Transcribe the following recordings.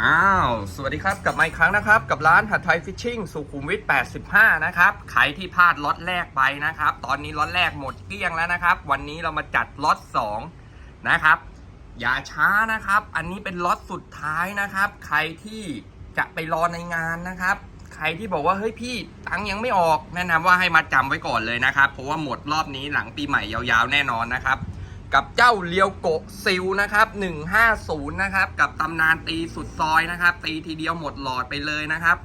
อ้าว สวัสดีครับ กลับมาอีกครั้งนะครับ กับร้านหัดไทยฟิชชิ่งสุขุมวิท 85 นะครับ ใครที่พลาดล็อตแรกไปนะครับ ตอนนี้ล็อตแรกหมดเกลี้ยงแล้วนะครับ วันนี้เรามาจัดล็อต 2 นะครับ อย่าช้านะครับ อันนี้เป็นล็อตสุดท้ายนะครับ ใครที่จะไปรอในงานนะครับ ใครที่บอกว่าเฮ้ยพี่ตังยังไม่ออก แนะนำว่าให้มาจำไว้ก่อนเลยนะครับ เพราะว่าหมดรอบนี้หลังปีใหม่ยาวๆแน่นอนนะครับ กับเจ้าเลียวโกะซิลนะครับ 150 นะครับ กับตำนานตีสุดซอยนะครับ ตีทีเดียวหมดหลอดไปเลยนะครับ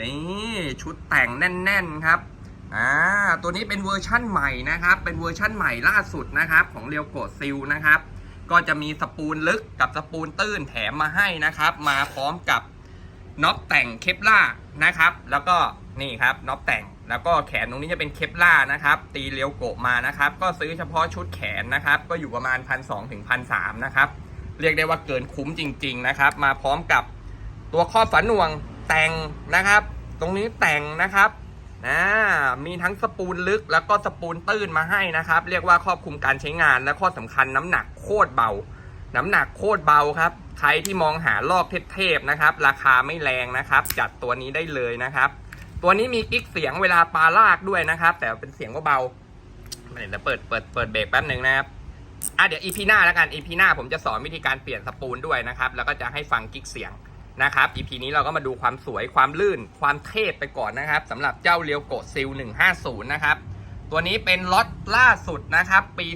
นี่ชุดแต่งแน่น ๆ ครับอ่าตัวนี้เป็นเวอร์ชั่นใหม่นะครับ เป็นเวอร์ชั่นใหม่ล่าสุดนะครับ ของเลียวโกะซิลนะครับ ก็จะมีสปูลลึกกับสปูลตื้นแถมมาให้นะครับ มาพร้อมกับน็อปแต่งเคปล่านะครับ แล้วก็นี่ครับน็อปแต่ง แล้วก็แขนตรงนี้จะเป็นเคปล่านะครับ ตีเลียวโกะมานะครับ ก็ซื้อเฉพาะชุดแขนนะครับ ก็อยู่ประมาณพันสองถึงพันสามนะครับ เรียกได้ว่าเกินคุ้มจริง ๆนะครับ มาพร้อมกับตัวครอบฝาหน่วงแต่งนะครับ ตรงนี้แต่งนะครับนะมีทั้งสปูลลึกแล้วก็สปูลตื้นมาให้นะครับ เรียกว่าครอบคลุมการใช้งานและข้อสำคัญน้ำหนักโคตรเบา น้ำหนักโคตรเบาครับ ใครที่มองหาลอกเทพๆนะครับ ราคาไม่แรงนะครับ จัดตัวนี้ได้เลยนะครับ ตัวนี้มีกิ๊กเสียงเวลาปลาลากด้วยนะครับ แต่เป็นเสียงก็เบาเดี๋ยวเปิดเปิดเปิดเบรกแป๊บหนึ่งนะครับอะเดี๋ยวอีพีหน้าแล้วกันอีพีหน้าผมจะสอนวิธีการเปลี่ยนสปูลด้วยนะครับ แล้วก็จะให้ฟังกิ๊กเสียงนะครับอีพีนี้เราก็มาดูความสวยความลื่น ความเทพไปก่อนนะครับสำหรับเจ้าเลียวโกซิล150 นะครับ ตัวนี้เป็นล็อตล่าสุดนะครับ ปี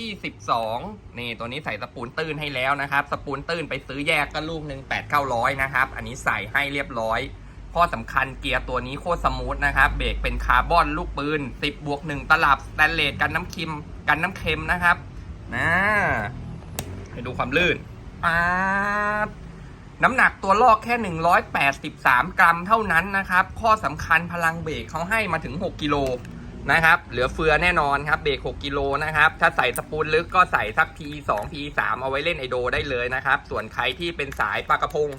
2022 นี่ตัวนี้ใส่สปูลตื้นให้แล้วนะครับ สปูลตื้นไปซื้อแยกก็ลูกหนึ่ง8 9 0 0 นะครับ อันนี้ใส่ให้เรียบร้อย ข้อสำคัญเกียร์ตัวนี้โคตรสมูทนะครับ เบรกเป็นคาร์บอนลูกปืน 10บวก1ตลับสแตนเลสกันน้ำคิมกันน้ำเค็มนะครับนะให้ดูความลื่นป๊าบน้ำหนักตัวลอกแค่ 183 กรัมเท่านั้นนะครับ ข้อสำคัญพลังเบรกเขาให้มาถึง 6 กิโลนะครับ เหลือเฟือแน่นอนครับ เบรก 6 กิโลนะครับ ถ้าใส่สปูลลึกก็ใส่สัก P2 P3 เอาไว้เล่นไอโดได้เลยนะครับ ส่วนใครที่เป็นสายปลากระพง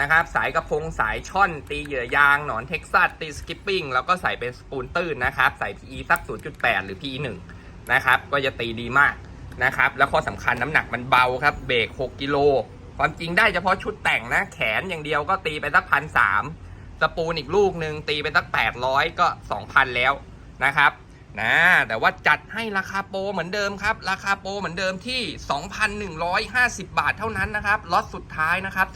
นะครับ สายกระพงสายช่อนตีเหยื่อยาง หนอนเท็กซัสตีสกิปปิ้งแล้วก็ใส่เป็นสปูนตื้นนะครับ ใส่ PE สัก 0.8 หรือ PE 1นะครับ ก็จะตีดีมากนะครับ แล้วข้อสำคัญน้ำหนักมันเบาครับ เบรก 6 กิโล ความจริงได้เฉพาะชุดแต่งนะ แขนอย่างเดียวก็ตีไปสักพันสามสปูนอีกลูกหนึ่งตีไปสัก 800 ก็ 2,000 แล้วนะครับ นะแต่ว่าจัดให้ราคาโปรเหมือนเดิมครับ ราคาโปรเหมือนเดิมที่ 2,150 บาทเท่านั้นนะครับล็อตสุดท้ายนะครับ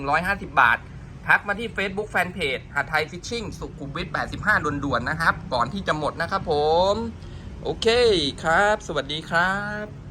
2,150 บาท ทักมาที่ Facebook Fanpage หาไทยฟิชชิ่งสุขุมวิท85 ด่วนๆนะครับ ก่อนที่จะหมดนะครับผม โอเคครับ สวัสดีครับ